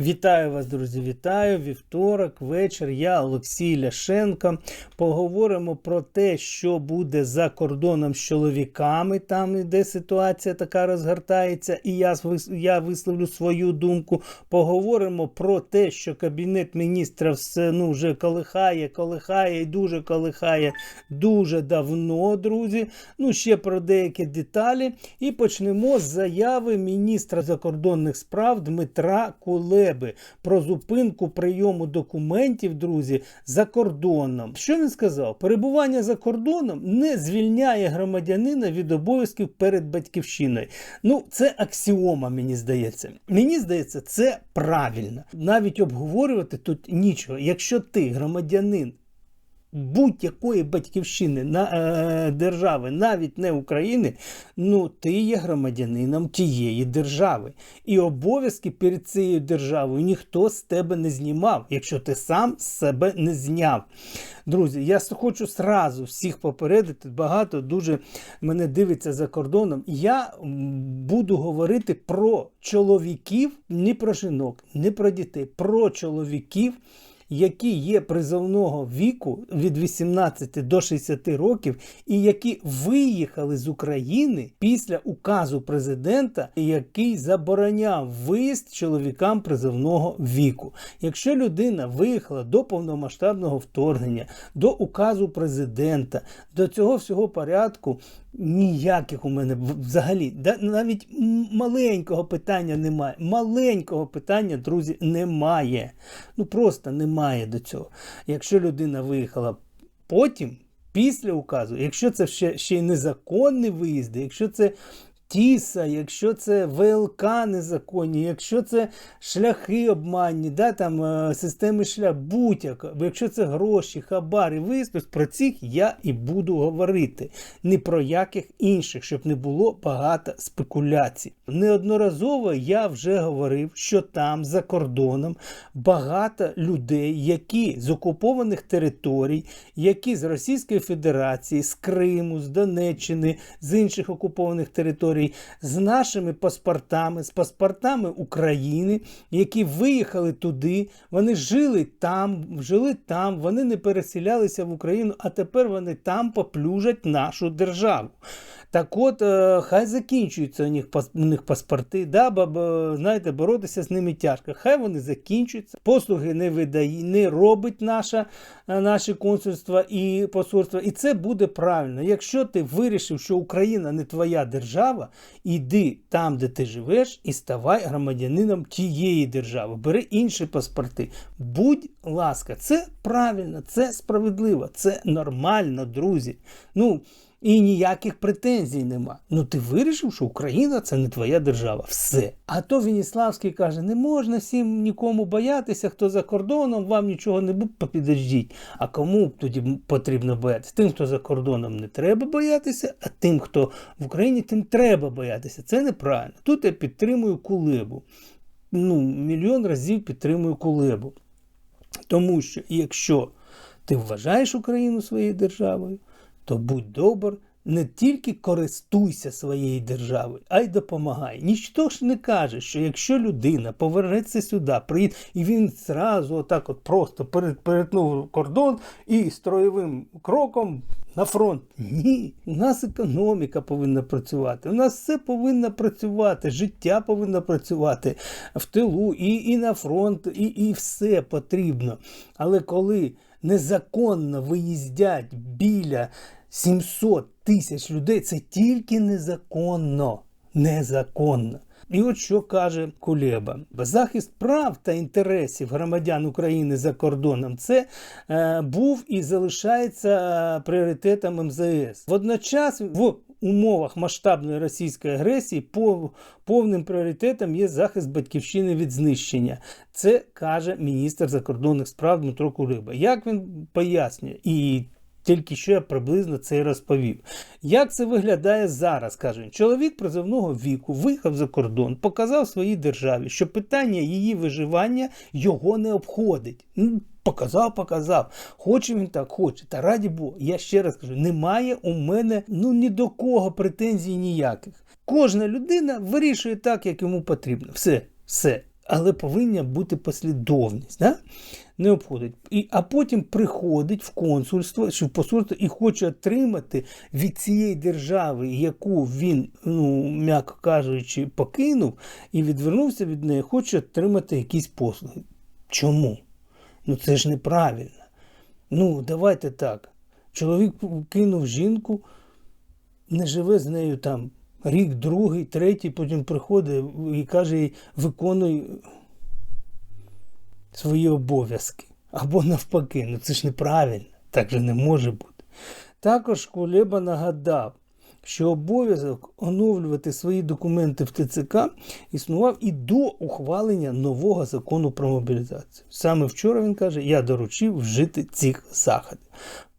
Вітаю вас, друзі! Вітаю! Вівторок, вечір. Я Олексій Ляшенко. Поговоримо про те, що буде за кордоном з чоловіками, там де ситуація така розгортається, і я, я висловлю свою думку. Поговоримо про те, що Кабінет міністрів все ну, вже колихає, колихає і дуже колихає дуже давно, друзі. Ну, ще про деякі деталі. І почнемо з заяви міністра закордонних справ Дмитра Кулеби про зупинку прийому документів, друзі, за кордоном. Що він сказав? Перебування за кордоном не звільняє громадянина від обов'язків перед батьківщиною. Ну, це аксіома, мені здається. Мені здається, це правильно. Навіть обговорювати тут нічого. Якщо ти громадянин будь-якої батьківщини на е, держави, навіть не України, ну ти є громадянином тієї держави. І обов'язки перед цією державою ніхто з тебе не знімав, якщо ти сам себе не зняв. Друзі, я хочу сразу всіх попередити. Багато дуже мене дивиться за кордоном. Я буду говорити про чоловіків, не про жінок, не про дітей, про чоловіків які є призовного віку від 18 до 60 років, і які виїхали з України після указу президента, який забороняв виїзд чоловікам призовного віку. Якщо людина виїхала до повномасштабного вторгнення, до указу президента, до цього всього порядку. Ніяких у мене взагалі навіть маленького питання немає. Маленького питання, друзі, немає. Ну просто немає до цього. Якщо людина виїхала потім, після указу, якщо це ще, ще й незаконні виїзди, якщо це Тіса, якщо це ВЛК незаконні, якщо це шляхи обманні, да, там, е, системи шлях, будь-яка, якщо це гроші, хабар і виспис, про цих я і буду говорити. Не про яких інших, щоб не було багато спекуляцій. Неодноразово я вже говорив, що там за кордоном багато людей, які з окупованих територій, які з Російської Федерації, з Криму, з Донеччини, з інших окупованих територій, з нашими паспортами, з паспортами України, які виїхали туди, вони жили там, жили там, вони не переселялися в Україну, а тепер вони там поплюжать нашу державу. Так от, е, хай закінчуються у них, у них паспорти, да, бо, знаєте, боротися з ними тяжко. Хай вони закінчуються, послуги не видає, не робить е, наші консульства і посольства. І це буде правильно. Якщо ти вирішив, що Україна не твоя держава, іди там, де ти живеш, і ставай громадянином тієї держави. Бери інші паспорти. Будь ласка, це правильно, це справедливо, це нормально, друзі. Ну, і ніяких претензій нема. Ну ти вирішив, що Україна це не твоя держава. Все. А то Веніславський каже: не можна всім нікому боятися, хто за кордоном, вам нічого не буде, підождіть. А кому тоді потрібно боятися? Тим, хто за кордоном не треба боятися, а тим, хто в Україні, тим треба боятися. Це неправильно. Тут я підтримую кулебу. Ну, мільйон разів підтримую кулебу. Тому що якщо ти вважаєш Україну своєю державою, то будь добр, не тільки користуйся своєю державою, а й допомагай. Ніхто ж не каже, що якщо людина повернеться сюди, приїде, і він зразу отак от просто перет- перетнув кордон і строєвим кроком на фронт. Ні, у нас економіка повинна працювати. У нас все повинно працювати, життя повинно працювати в тилу і, і на фронт, і, і все потрібно. Але коли незаконно виїздять біля 700 тисяч людей, це тільки незаконно. Незаконно. І от що каже Кулеба: захист прав та інтересів громадян України за кордоном це е, був і залишається е, пріоритетом МЗС. Водночас в умовах масштабної російської агресії пов- повним пріоритетом є захист батьківщини від знищення. Це каже міністр закордонних справ Дмитро Кулеба. Як він пояснює? І тільки що я приблизно це і розповів. Як це виглядає зараз? каже він. Чоловік призовного віку виїхав за кордон, показав своїй державі, що питання її виживання його не обходить. Ну, Показав, показав. Хоче він так, хоче. Та раді Бога, я ще раз кажу, немає у мене ну ні до кого претензій ніяких. Кожна людина вирішує так, як йому потрібно. Все, все. Але повинна бути послідовність. Да? Не обходить. І, а потім приходить в консульство чи в посольство і хоче отримати від цієї держави, яку він, ну, м'яко кажучи, покинув і відвернувся від неї, хоче отримати якісь послуги. Чому? Ну це ж неправильно. Ну, давайте так. Чоловік кинув жінку, не живе з нею там рік, другий, третій, потім приходить і каже виконуй свої обов'язки. Або навпаки, ну це ж неправильно, так же не може бути. Також Кулеба нагадав, що обов'язок оновлювати свої документи в ТЦК існував і до ухвалення нового закону про мобілізацію. Саме вчора він каже, я доручив вжити цих заходів.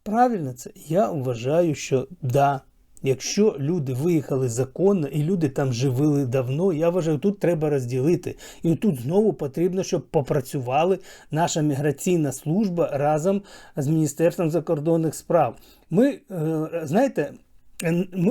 Правильно це? Я вважаю, що да. Якщо люди виїхали законно і люди там живили давно, я вважаю, тут треба розділити. І тут знову потрібно, щоб попрацювали наша міграційна служба разом з Міністерством закордонних справ. Ми, е, знаєте,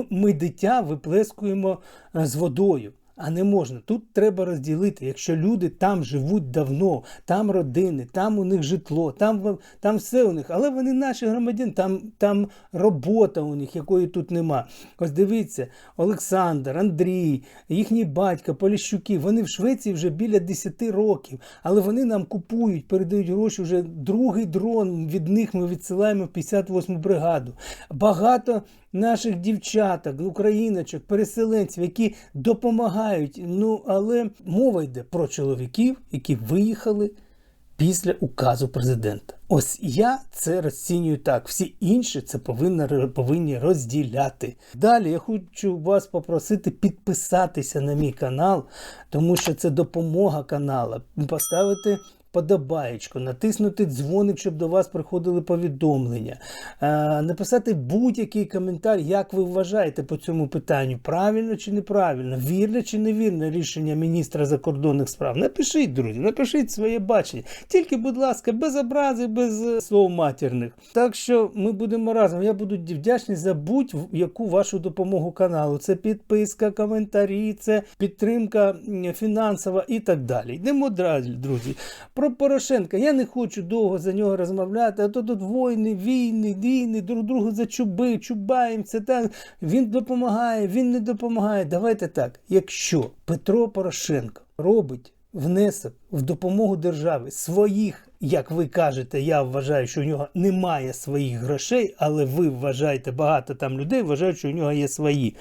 ми, дитя виплескуємо е, з водою. А не можна. Тут треба розділити. Якщо люди там живуть давно, там родини, там у них житло, там там все у них, але вони наші громадяни, там там робота у них, якої тут нема. Ось дивіться, Олександр, Андрій, їхній батько, Поліщуки, вони в Швеції вже біля 10 років, але вони нам купують, передають гроші. Вже другий дрон від них ми відсилаємо 58-му бригаду. Багато наших дівчаток, україночок, переселенців, які допомагають. Ну, але мова йде про чоловіків, які виїхали після указу президента. Ось я це розцінюю так. Всі інші це повинні, повинні розділяти. Далі я хочу вас попросити підписатися на мій канал, тому що це допомога каналу. Поставити подобаєчку, натиснути дзвоник, щоб до вас приходили повідомлення, написати будь-який коментар, як ви вважаєте по цьому питанню, правильно чи неправильно, вірне чи невірне рішення міністра закордонних справ. Напишіть, друзі, напишіть своє бачення. Тільки, будь ласка, без образи, без е, слов матірних. Так що ми будемо разом. Я буду вдячний за будь-яку вашу допомогу каналу. Це підписка, коментарі, це підтримка фінансова і так далі. Йдемо далі, друзі. Про Порошенка я не хочу довго за нього розмовляти, а то тут воїни, війни, війни, друг другу за чуби, чубаємося. Так. Він допомагає, він не допомагає. Давайте так. Якщо Петро Порошенко робить внесок в допомогу держави своїх, як ви кажете, я вважаю, що у нього немає своїх грошей, але ви вважаєте, багато там людей вважають, що у нього є свої.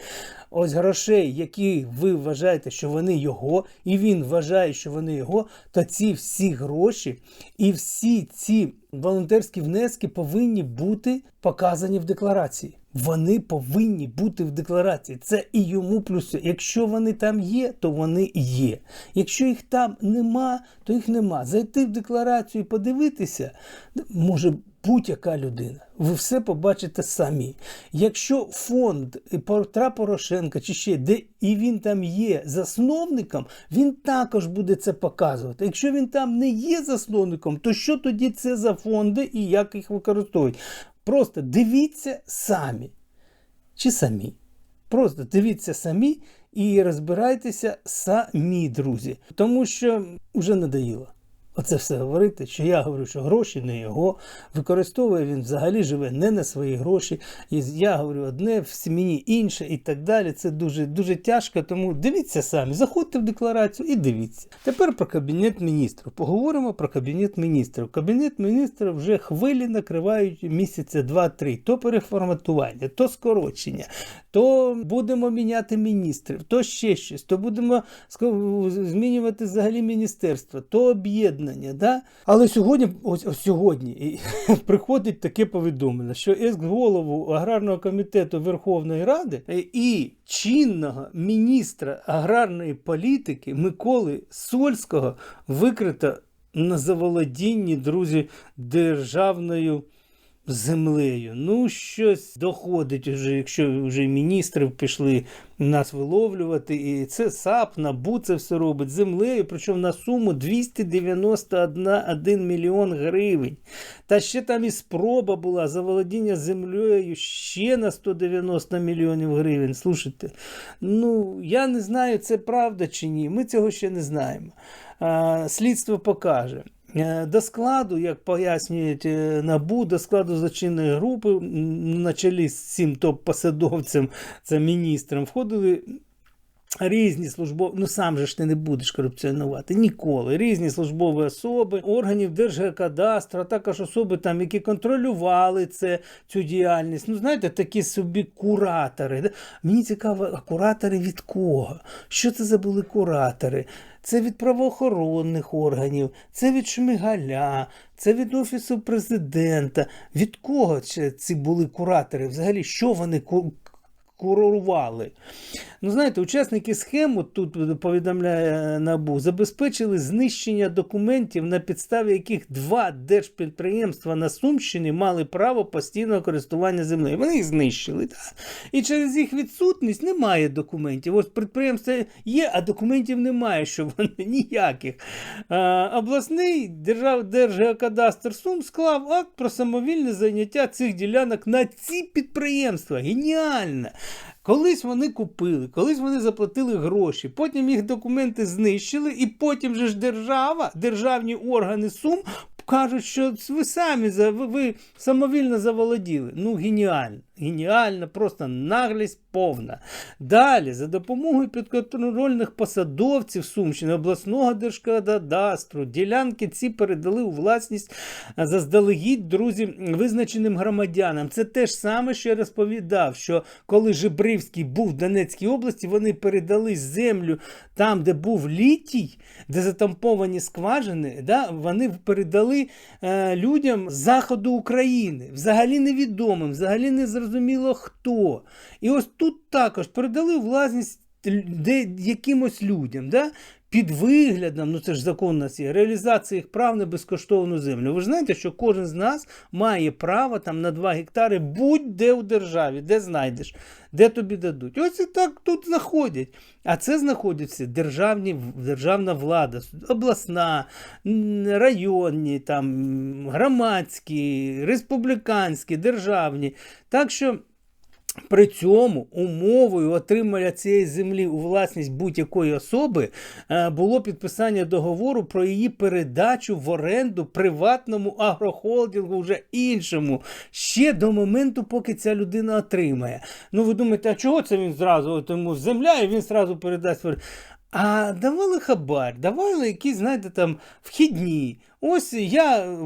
Ось грошей, які ви вважаєте, що вони його, і він вважає, що вони його, то ці всі гроші і всі ці волонтерські внески повинні бути показані в декларації. Вони повинні бути в декларації. Це і йому плюс. Якщо вони там є, то вони є. Якщо їх там нема, то їх нема. Зайти в декларацію і подивитися може будь-яка людина. Ви все побачите самі. Якщо фонд Петра Порошенка чи ще де і він там є засновником, він також буде це показувати. Якщо він там не є засновником, то що тоді це за фонди і як їх використовують? Просто дивіться самі. Чи самі. Просто дивіться самі і розбирайтеся самі, друзі. Тому що вже надоїло оце все говорити, що я говорю, що гроші не його. Використовує він взагалі живе не на свої гроші. І я говорю одне, в сім'ї інше і так далі. Це дуже дуже тяжко. Тому дивіться самі, заходьте в декларацію і дивіться. Тепер про кабінет міністрів. Поговоримо про кабінет міністрів. Кабінет міністрів вже хвилі накривають місяця два-три. То переформатування, то скорочення, то будемо міняти міністрів, то ще щось, то будемо змінювати взагалі міністерство, то об'єднання об'єднання. Да? Але сьогодні, ось, ось сьогодні приходить таке повідомлення, що екс-голову аграрного комітету Верховної Ради і чинного міністра аграрної політики Миколи Сольського викрито на заволодінні, друзі, державною землею. Ну, щось доходить уже, якщо вже міністри пішли нас виловлювати. І це САП, НАБУ це все робить землею, причому на суму 291 мільйон гривень. Та ще там і спроба була заволодіння землею ще на 190 мільйонів гривень. Слушайте, ну я не знаю, це правда чи ні. Ми цього ще не знаємо. Слідство покаже. Е, До складу, як пояснюють е, НАБУ, до складу злочинної групи на чолі з цим топ-посадовцем, це міністром, входили різні службові, ну сам же ж ти не будеш корупціонувати ніколи. Різні службові особи, органів Держгеокадастру, а також особи, там, які контролювали це, цю діяльність. Ну, знаєте, такі собі куратори. Мені цікаво, а куратори від кого? Що це за були куратори? Це від правоохоронних органів, це від Шмигаля, це від Офісу президента. Від кого ці були куратори? Взагалі, що вони ку- курорували? Ну, знаєте, учасники схему, тут повідомляє НАБУ, забезпечили знищення документів, на підставі яких два держпідприємства на Сумщині мали право постійного користування землею. Вони їх знищили. Так? І через їх відсутність немає документів. Ось підприємства є, а документів немає, що вони ніяких. А, обласний держав, Держгеокадастр Сум склав акт про самовільне заняття цих ділянок на ці підприємства. Геніально! Колись вони купили, колись вони заплатили гроші, потім їх документи знищили, і потім же ж держава, державні органи Сум кажуть, що ви самі ви, ви самовільно заволоділи. Ну, геніально. Геніально, просто наглість повна. Далі, за допомогою підконтрольних посадовців Сумщини, обласного держкадастру, ділянки ці передали у власність заздалегідь, друзі, визначеним громадянам. Це те ж саме, що я розповідав, що коли Жебривський був в Донецькій області, вони передали землю там, де був літій, де затамповані скважини, да, вони передали е, людям заходу України, взагалі невідомим, взагалі не зрозуміло хто. І ось тут також передали власність де, якимось людям. Да? Під виглядом, ну це ж закон нас є, реалізація їх прав на безкоштовну землю. Ви ж знаєте, що кожен з нас має право там на 2 гектари будь-де у державі, де знайдеш, де тобі дадуть. Ось і так тут знаходять. А це знаходяться державні, державна влада, обласна, районні, там, громадські, республіканські, державні. Так що. При цьому умовою отримання цієї землі у власність будь-якої особи е, було підписання договору про її передачу в оренду приватному агрохолдингу вже іншому ще до моменту, поки ця людина отримає. Ну ви думаєте, а чого це він зразу от йому земля і він зразу передасть? А давали хабар, давали якісь, знаєте, там вхідні. Ось я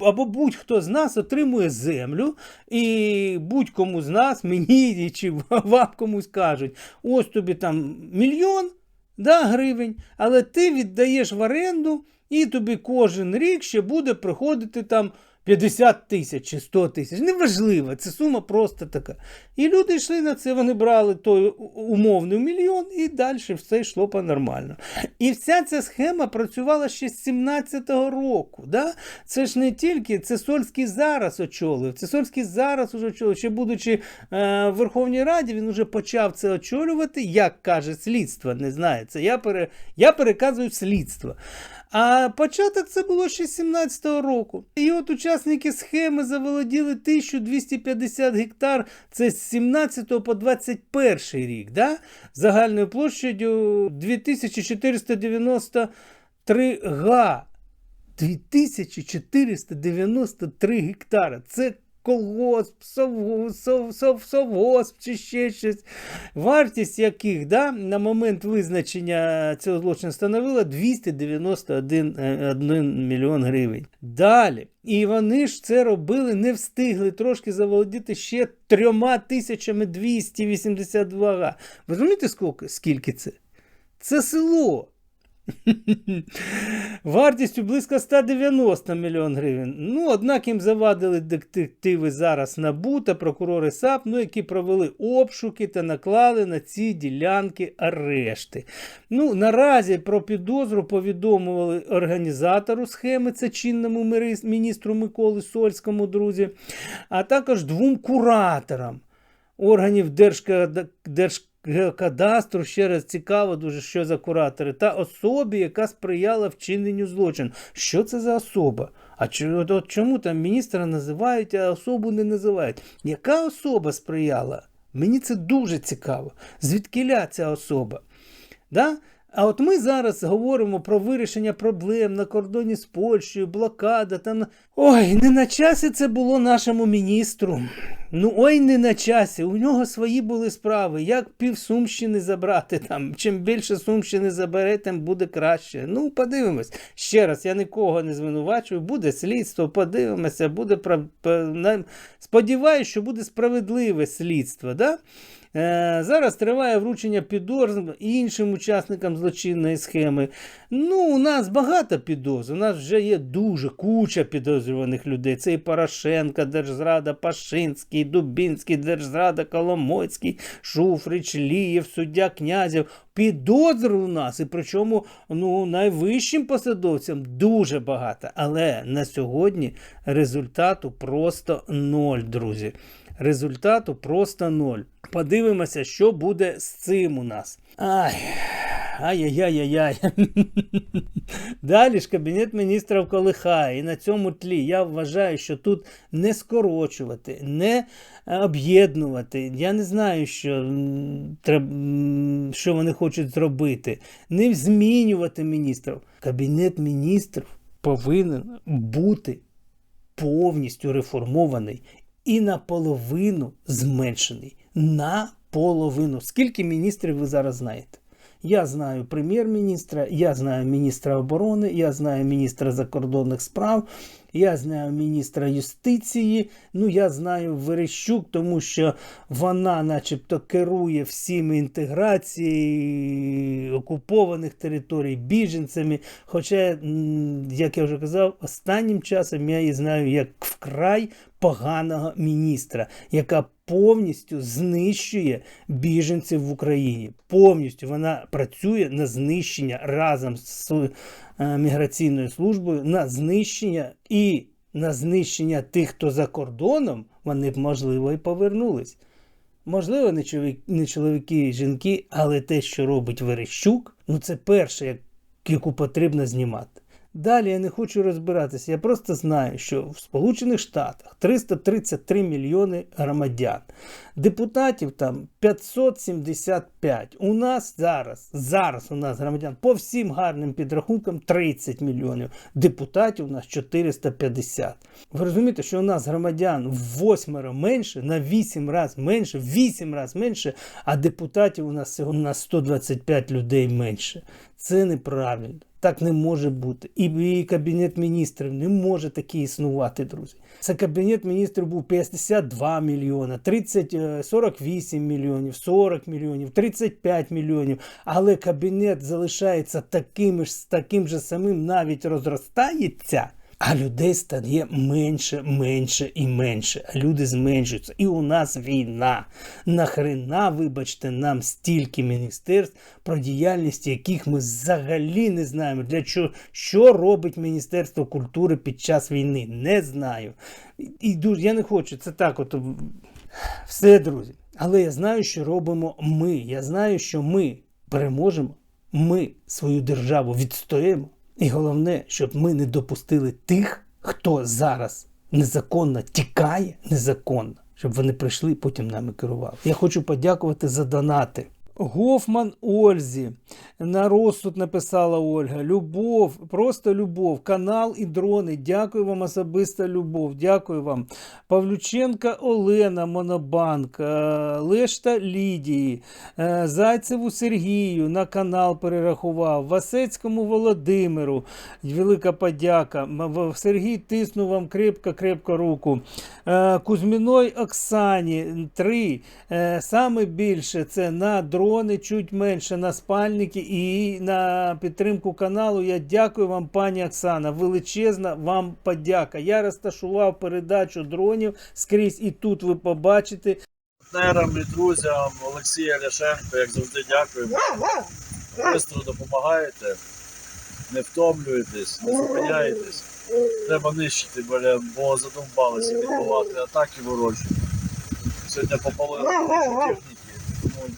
або будь-хто з нас отримує землю, і будь-кому з нас, мені чи вам комусь кажуть, ось тобі там мільйон да, гривень, але ти віддаєш в оренду, і тобі кожен рік ще буде приходити там 50 тисяч чи 100 тисяч. Неважливо, це сума просто така. І люди йшли на це, вони брали той умовний мільйон, і далі все йшло по-нормально. І вся ця схема працювала ще з 17-го року. Да? Це ж не тільки це Сольський зараз очолив. Це Сольський зараз уже очолив. Ще будучи е, в Верховній Раді, він вже почав це очолювати, як каже слідство. Не знаю, це я, пере, я переказую слідство. А початок це було ще з 17-го року. І от учасники схеми заволоділи 1250 гектар. Це з 17 по 21 рік. Да? Загальною площадю 2493 га. 2493 гектара. Це колгосп, совгосп, сов, сов, совгосп чи ще щось. Вартість яких да, на момент визначення цього злочину становила 291 е, мільйон гривень. Далі. І вони ж це робили, не встигли трошки заволодіти ще трьома тисячами 282 га. Ви розумієте, скільки це? Це село. Вартістю близько 190 мільйон гривень. Ну, однак їм завадили детективи зараз НАБУ та прокурори САП, ну, які провели обшуки та наклали на ці ділянки арешти. Ну, наразі про підозру повідомили організатору схеми, це чинному міністру Миколи Сольському, друзі, а також двом кураторам органів Держкада- Держгеокадастру. Ще раз цікаво дуже, що за куратори, та особі, яка сприяла вчиненню злочину. Що це за особа? А чому там міністра називають, а особу не називають? Яка особа сприяла? Мені це дуже цікаво. Звідкиля ця особа? Да? А от ми зараз говоримо про вирішення проблем на кордоні з Польщею, блокада. Там... Ой, не на часі це було нашому міністру. Ну ой, не на часі. У нього свої були справи. Як пів Сумщини забрати там. Чим більше Сумщини забере, тим буде краще. Ну, подивимось. Ще раз, я нікого не звинувачую. Буде слідство, подивимося, буде прав... Сподіваюсь, що буде справедливе слідство. Да? Е, Зараз триває вручення підозр іншим учасникам злочинної схеми. Ну, у нас багато підозр. У нас вже є дуже куча підозрюваних людей. Це і Порошенка, Держзрада, Пашинський, Дубінський, Держзрада, Коломойський, Шуфрич, Лієв, суддя Князів. Підозр у нас, і причому ну, найвищим посадовцям дуже багато. Але на сьогодні результату просто ноль, друзі. Результату просто ноль. Подивимося, що буде з цим у нас. Ай. Ай-яй-яй-яй. Далі ж Кабінет міністрів колихає. І на цьому тлі я вважаю, що тут не скорочувати, не е, об'єднувати. Я не знаю, що, що вони хочуть зробити. Не змінювати міністрів. Кабінет міністрів повинен бути повністю реформований і наполовину зменшений. Наполовину. Скільки міністрів ви зараз знаєте? Я знаю прем'єр-міністра, я знаю міністра оборони, я знаю міністра закордонних справ, я знаю міністра юстиції. Ну, я знаю Верещук, тому що вона, начебто, керує всіми інтеграцією окупованих територій, біженцями. Хоча, як я вже казав, останнім часом я її знаю як вкрай поганого міністра, яка повністю знищує біженців в Україні. Повністю вона працює на знищення разом з е, міграційною службою на знищення і на знищення тих, хто за кордоном, вони б можливо і повернулись. Можливо, не чоловік, не чоловіки і жінки, але те, що робить Верещук, ну це перше, яку потрібно знімати. Далі я не хочу розбиратися. Я просто знаю, що в Сполучених Штатах 333 мільйони громадян. Депутатів там 575. У нас зараз, зараз у нас громадян по всім гарним підрахункам 30 мільйонів. Депутатів у нас 450. Ви розумієте, що у нас громадян в восьмеро менше, на 8 разів менше, в 8 разів менше, а депутатів у нас всього на 125 людей менше. Це неправильно. Так не може бути. І, кабінет міністрів не може такі існувати, друзі. Це кабінет міністрів був 52 мільйона, 30, е, 48 мільйонів, 40 мільйонів, 35 мільйонів. Але кабінет залишається таким ж таким же самим, навіть розростається. А людей стає менше, менше і менше. А люди зменшуються. І у нас війна. Нахрена, вибачте, нам стільки міністерств, про діяльність яких ми взагалі не знаємо. Для чого що робить Міністерство культури під час війни? Не знаю. І- я не хочу. Це так, от все, друзі. Але я знаю, що робимо ми. Я знаю, що ми переможемо. Ми свою державу відстоїмо. І головне, щоб ми не допустили тих, хто зараз незаконно тікає незаконно, щоб вони прийшли потім нами керували. Я хочу подякувати за донати. Гофман Ользі. На розсуд написала Ольга. Любов, просто любов. Канал і дрони. Дякую вам особиста любов. Дякую вам. Павлюченка Олена Монобанк, е, Лешта Лідії, е, Зайцеву Сергію на канал перерахував, Васецькому Володимиру. Велика подяка. Сергій тиснув вам крепко-крепко руку. Е, Кузьміной Оксані три. Саме більше це на дрон. Дрони, чуть менше на спальники і на підтримку каналу. Я дякую вам, пані Оксана. Величезна вам подяка. Я розташував передачу дронів скрізь, і тут ви побачите. партнерам і друзям Олексія Ляшенко, як завжди, дякуємо. Бистро допомагаєте, не втомлюєтесь, не зупиняєтесь. Треба нищити, бо задовбалися відбувати атаки ворожі. Сьогодні попали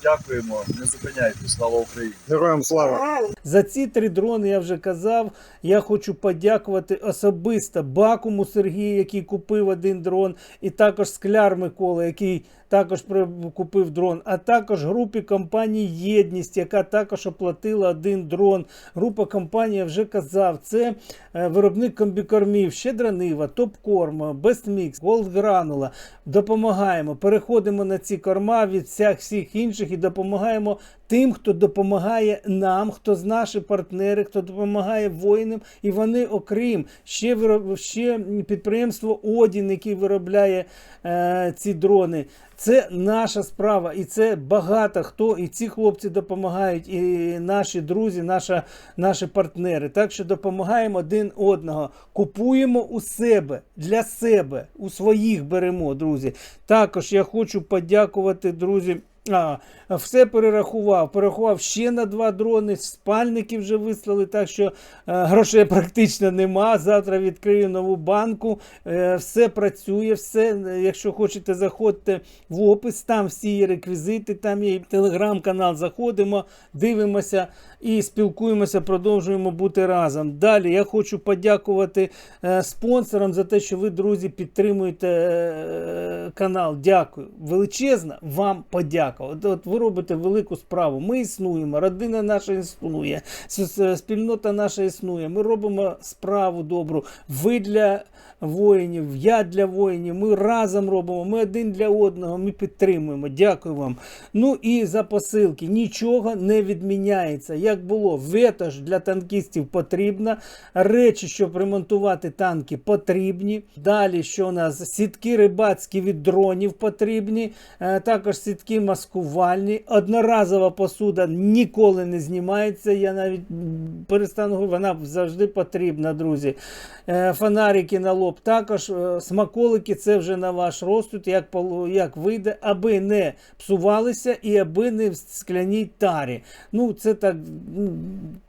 дякуємо, не зупиняйтесь, слава Україні! Героям слава! За ці три дрони я вже казав. Я хочу подякувати особисто Бакуму Сергію, який купив один дрон, і також Скляр Микола, який також купив дрон, а також групі компанії Єдність, яка також оплатила один дрон. Група компаній, я вже казав, це е, виробник комбікормів, Щедра Нива, Топкорм, Бестмікс, Голд Гранула. Допомагаємо, переходимо на ці корма від всіх всіх інших і допомагаємо тим, хто допомагає нам, хто з наші партнери, хто допомагає воїнам, і вони, окрім ще вироб- ще підприємство Одін, який виробляє е, ці дрони. Це наша справа, і це багато хто, і ці хлопці допомагають, і наші друзі, наша, наші партнери. Так що допомагаємо один одного. Купуємо у себе для себе, у своїх беремо, друзі. Також я хочу подякувати, друзі. А, все перерахував. Перерахував ще на два дрони. Спальники вже вислали, так що е, грошей практично нема. Завтра відкрию нову банку. Е, все працює, все. Е, Якщо хочете, заходьте в опис. Там всі є реквізити, там є телеграм-канал. Заходимо, дивимося і спілкуємося, продовжуємо бути разом. Далі я хочу подякувати е, спонсорам за те, що ви, друзі, підтримуєте е, канал. Дякую. Величезна вам подяка. От, от ви робите велику справу. Ми існуємо, родина наша існує, спільнота наша існує. Ми робимо справу добру. Ви для воїнів, я для воїнів. Ми разом робимо. Ми один для одного. Ми підтримуємо. Дякую вам. Ну і за посилки нічого не відміняється. Як було, вето ж для танкістів потрібно. Речі, щоб ремонтувати танки, потрібні. Далі, що у нас сітки рибацькі від дронів потрібні, е, також сітки маскувальні. Одноразова посуда ніколи не знімається. Я навіть перестану вона завжди потрібна, друзі. Е, Фонарики на лоб. Також е, смаколики це вже на ваш розсуд, як, як вийде, аби не псувалися і аби не в скляній тарі. Ну, це так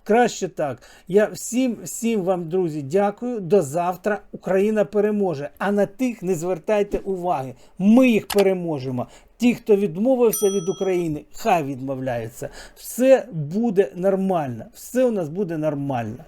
краще так. Я всім, всім вам, друзі, дякую. До завтра. Україна переможе. А на тих не звертайте уваги. Ми їх переможемо. Ті, хто відмовився від України, хай відмовляються. Все буде нормально. Все у нас буде нормально.